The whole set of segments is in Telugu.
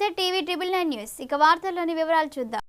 నమస్తే టీవీ ట్రిబుల్ నైన్ న్యూస్. ఇక వార్తల్లోని వివరాలు చూద్దాం.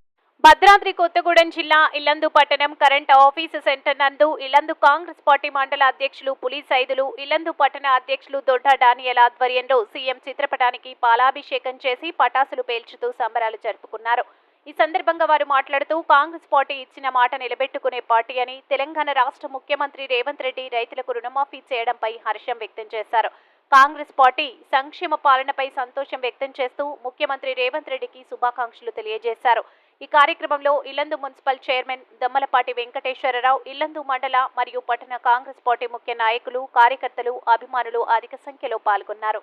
భద్రాద్రి కొత్తగూడెం జిల్లా ఇల్లందు పట్టణం కరెంట్ ఆఫీసు సెంటర్ నందు ఇల్లందు కాంగ్రెస్ పార్టీ మండల అధ్యక్షులు పులి సైదులు ఇల్లందు పట్టణ అధ్యక్షులు దొడ్డ డానియల్ ఆధ్వర్యంలో సీఎం చిత్రపటానికి పాలాభిషేకం చేసి పటాసులు పేల్చుతూ సంబరాలు జరుపుకున్నారు. ఈ సందర్భంగా వారు మాట్లాడుతూ కాంగ్రెస్ పార్టీ ఇచ్చిన మాట నిలబెట్టుకునే పార్టీ అని తెలంగాణ రాష్ట్ర ముఖ్యమంత్రి రేవంత్ రెడ్డి రైతులకు రుణమాఫీ చేయడంపై హర్షం వ్యక్తం చేశారు. కాంగ్రెస్ పార్టీ సంక్షేమ పాలనపై సంతోషం వ్యక్తం చేస్తూ ముఖ్యమంత్రి రేవంత్ రెడ్డికి శుభాకాంక్షలు తెలియజేశారు. ఈ కార్యక్రమంలో ఇల్లందు మున్సిపల్ చైర్మన్ దమ్మలపాటి వెంకటేశ్వరరావు ఇల్లందు మండల మరియు పట్టణ కాంగ్రెస్ పార్టీ ముఖ్య నాయకులు కార్యకర్తలు అభిమానులు అధిక సంఖ్యలో పాల్గొన్నారు.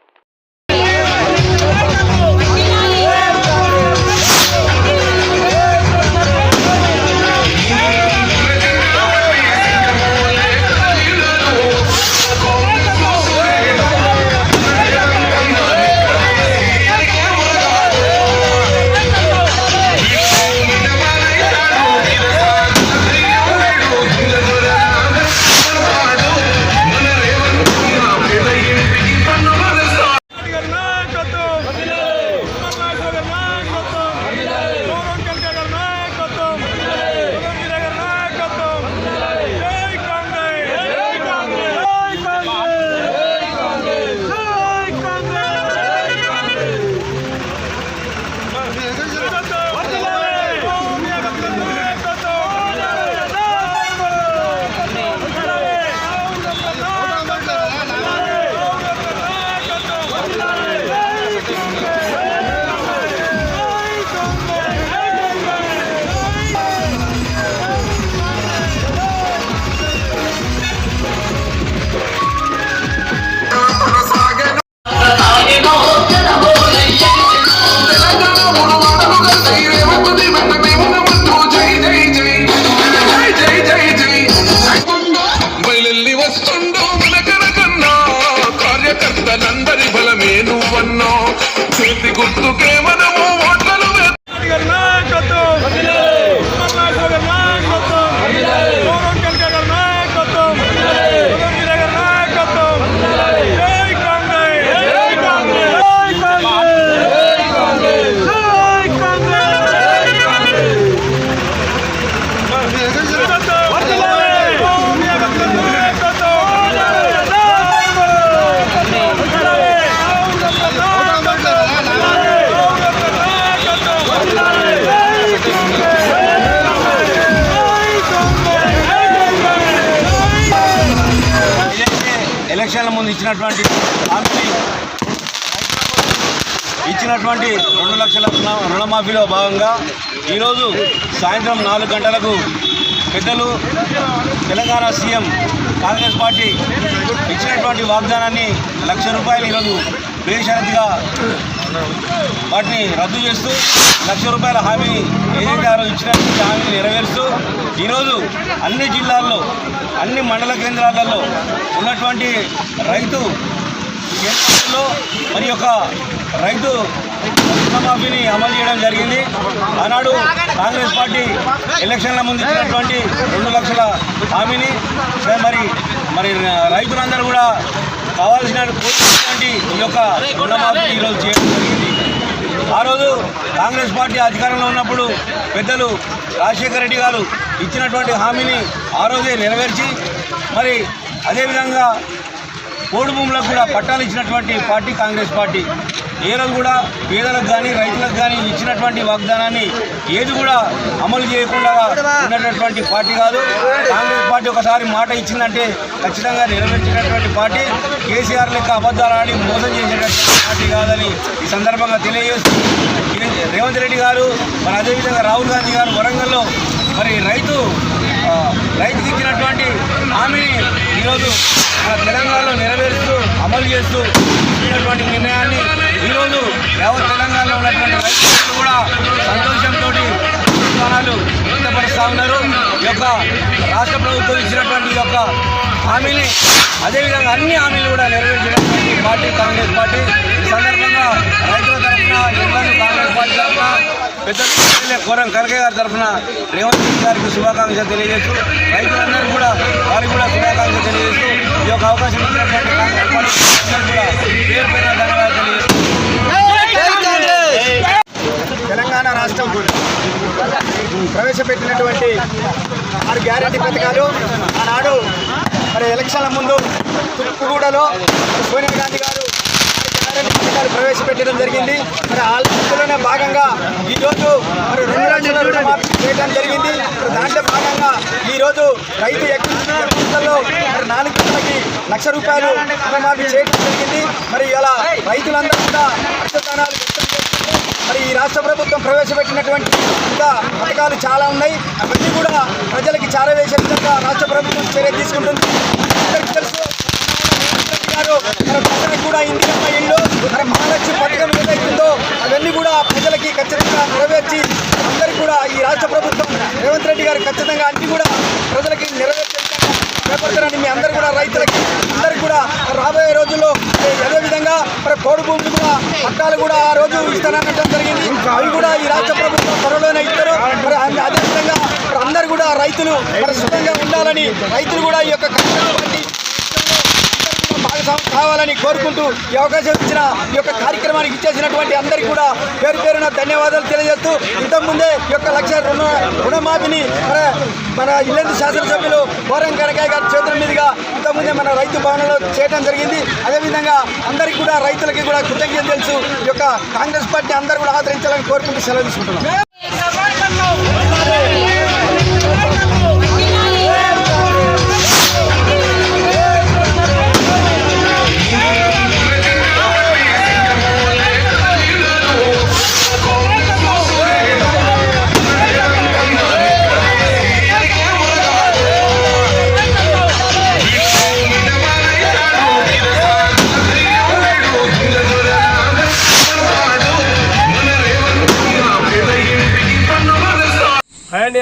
గుర్తుకే ఎలక్షన్ల ముందు ఇచ్చినటువంటి హామీని ఇచ్చినటువంటి రెండు లక్షల రుణమాఫీలో భాగంగా ఈరోజు సాయంత్రం నాలుగు గంటలకు పెద్దలు తెలంగాణ సీఎం కాంగ్రెస్ పార్టీ ఇచ్చినటువంటి వాగ్దానాన్ని లక్ష రూపాయలు ఈరోజు బేషరతుగా వాటిని రద్దు చేస్తూ లక్ష రూపాయల హామీ ఏదైతే ఇచ్చిన ఇచ్చినటువంటి హామీని నెరవేరుస్తూ ఈరోజు అన్ని జిల్లాల్లో అన్ని మండల కేంద్రాలలో ఉన్నటువంటి రైతు కేంద్రాల్లో మరి యొక్క రైతు రుణమాఫీని అమలు చేయడం జరిగింది. ఆనాడు కాంగ్రెస్ పార్టీ ఎలక్షన్ల ముందు ఇచ్చినటువంటి రెండు లక్షల హామీని మరి మరి రైతులందరూ కూడా కావాల్సిన కోరినటువంటి ఈ యొక్క రుణమాఫీ ఈరోజు చేయడం జరిగింది. ఆ రోజు కాంగ్రెస్ పార్టీ అధికారంలో ఉన్నప్పుడు పెద్దలు రాజశేఖర రెడ్డి గారు ఇచ్చినటువంటి హామీని ఆ రోజే నెరవేర్చి మరి అదేవిధంగా పోడు భూములకు కూడా పట్టాలు ఇచ్చినటువంటి పార్టీ కాంగ్రెస్ పార్టీ. ఏ రోజు కూడా పేదలకు కానీ రైతులకు కానీ ఇచ్చినటువంటి వాగ్దానాన్ని ఏది కూడా అమలు చేయకుండా ఉన్నటువంటి పార్టీ కాదు. కాంగ్రెస్ పార్టీ ఒకసారి మాట ఇచ్చిందంటే ఖచ్చితంగా నెరవేర్చినటువంటి పార్టీ. కేసీఆర్ లెక్క అబద్ధాలు ఆడి మోసం చేసేటటువంటి పార్టీ కాదని ఈ సందర్భంగా తెలియజేస్తూ రేవంత్ రెడ్డి గారు మరి అదేవిధంగా రాహుల్ గాంధీ గారు వరంగల్లో మరి రైతు రైతుకి ఇచ్చినటువంటి హామీని ఈరోజు మన తెలంగాణలో నెరవేరుస్తూ అమలు చేస్తూ ఇచ్చినటువంటి నిర్ణయాన్ని ఈరోజు యావత్ తెలంగాణలో ఉన్నటువంటి రైతులు కూడా సంతోషంతో స్థానాలు వ్యక్తపరుస్తూ ఉన్నారు. ఈ యొక్క రాష్ట్ర ప్రభుత్వం ఇచ్చినటువంటి ఈ యొక్క హామీని అదేవిధంగా అన్ని హామీలు కూడా నెరవేర్చినటువంటి పార్టీ కాంగ్రెస్ పార్టీ. ఈ సందర్భంగా రైతుల తరఫున ఇబ్బంది కాంగ్రెస్ పార్టీ తరఫున పెద్ద కోరం కనకయ్య గారి తరఫున రేవంత్ రెడ్డి గారికి శుభాకాంక్షలు తెలియజేస్తూ రైతులందరూ కూడా వారికి కూడా శుభాకాంక్షలు తెలియజేస్తూ ఈ యొక్క అవకాశం ఇచ్చినటువంటి కాంగ్రెస్ పార్టీ కూడా పేరు పేరున ధన్యవాదాలు తెలియజేస్తూ ప్రవేశపెట్టినటువంటి ఆరు గ్యారంటీ పథకాలు ఆనాడు మరి ఎలక్షన్ల ముందు తుప్పుగూడలో సోనియా గాంధీ గారు గ్యారంటీ పథకాలు ప్రవేశపెట్టడం జరిగింది. మరి ఆలోచనలోనే భాగంగా ఈరోజు మరి రెండు లక్షల రుణమాఫీ చేయడం జరిగింది. దాంట్లో భాగంగా ఈరోజు రైతు ఎక్కువలో మరి నాలుగు గంటలకి లక్ష రూపాయలు రుణమాఫీ చేయడం జరిగింది. మరి ఇలా రైతులందరూ కూడా అర్థదానాలు మరి ఈ రాష్ట్ర ప్రభుత్వం ప్రవేశపెట్టినటువంటి ఇంకా పథకాలు చాలా ఉన్నాయి. అవన్నీ కూడా ప్రజలకి చాలా వేసే విధంగా రాష్ట్ర ప్రభుత్వం చర్య తీసుకుంటుంది. అందరికీ తెలుసు గారు మన ప్రజలకు కూడా ఇందిరమ్మ ఇల్లు మహాలక్ష్మి పథకం ఏదైతుందో అవన్నీ కూడా ప్రజలకి ఖచ్చితంగా నెరవేర్చి అందరికీ కూడా ఈ రాష్ట్ర ప్రభుత్వం రేవంత్ రెడ్డి గారు ఖచ్చితంగా అన్ని కూడా ప్రజలకి నెరవేర్చే చేపడతారని మీ అందరు కూడా రైతులకి అందరు కూడా రాబోయే రోజుల్లో మరి కోడి భూములు కూడా పట్టాలు కూడా ఆ రోజు ఇస్తాననడం జరిగింది. అవి కూడా ఈ రాష్ట్ర ప్రభుత్వం త్వరలోనే ఇస్తారు. మరి అదేవిధంగా అందరు కూడా రైతులు పరిశుభ్రంగా ఉండాలని రైతులు కూడా ఈ యొక్క కావాలని కోరుకుంటూ ఈ అవకాశం ఇచ్చిన ఈ యొక్క కార్యక్రమానికి ఇచ్చేసినటువంటి అందరికీ కూడా పేరు పేరున ధన్యవాదాలు తెలియజేస్తూ ఇంతకుముందే ఈ యొక్క లక్ష రుణ రుణమాఫీని మన మన ఇల్లెందు శాసనసభ్యులు బోరం కనకాయ గారి చేతుల మీదుగా ఇంతకుముందే మన రైతు భవనంలో చేయడం జరిగింది. అదేవిధంగా అందరికీ కూడా రైతులకి కూడా కృతజ్ఞత తెలుసు. ఈ యొక్క కాంగ్రెస్ పార్టీ అందరూ కూడా ఆదరించాలని కోరుకుంటూ సెలవు తీసుకుంటున్నాం.